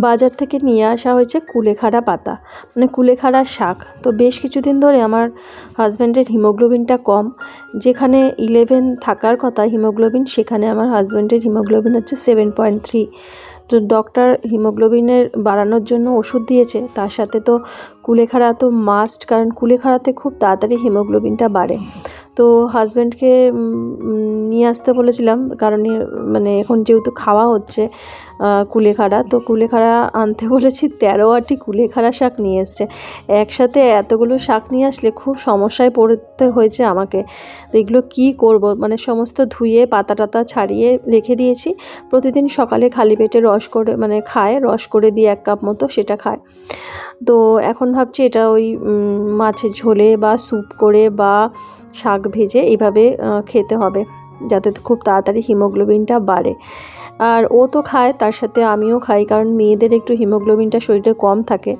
বাজার থেকে নিয়ে আসা হয়েছে কুলেখাড়া পাতা। মানে কুলেখাড়া শাক। তো বেশ কিছুদিন ধরে আমার হাজব্যান্ডের হিমোগ্লোবিনটা কম। যেখানে ইলেভেন থাকার কথা হিমোগ্লোবিন, সেখানে আমার হাজব্যান্ডের হিমোগ্লোবিন হচ্ছে সেভেন পয়েন্ট থ্রি তো ডক্টর হিমোগ্লোবিনের বাড়ানোর জন্য ওষুধ দিয়েছে। তার সাথে তো কুলেখাড়া তো মাস্ট কারণ কুলেখাড়াতে খুব তাড়াতাড়ি হিমোগ্লোবিনটা বাড়ে। তো হাজব্যান্ডকে নিয়ে আসতে বলেছিলাম। কারণ মানে এখন যেহেতু খাওয়া হচ্ছে কুলেখাড়া, তো কুলেখাড়া আনতে বলেছি তেরো আটি কুলেখাড়া শাক নিয়ে এসছে। একসাথে এতগুলো শাক নিয়ে আসলে খুব সমস্যায় পড়তে হয়েছে আমাকে। তো এগুলো কী করব? মানে সমস্ত ধুয়ে পাতা টাতা ছাড়িয়ে রেখে দিয়েছি। প্রতিদিন সকালে খালি পেটে রস করে মানে খায়, রস করে দিয়ে এক কাপ মতো সেটা খায়। তো এখন ভাবছি এটা ওই মাছের ঝোলে বা স্যুপ করে বা শাক ভেজে এভাবে খেতে হবে যাতে খুব তাড়াতাড়ি হিমোগ্লোবিনটা বাড়ে। আর ও তো খায়, তার সাথে আমিও খাই, কারণ মেয়েদের একটু হিমোগ্লোবিনটা শরীরে কম থাকে।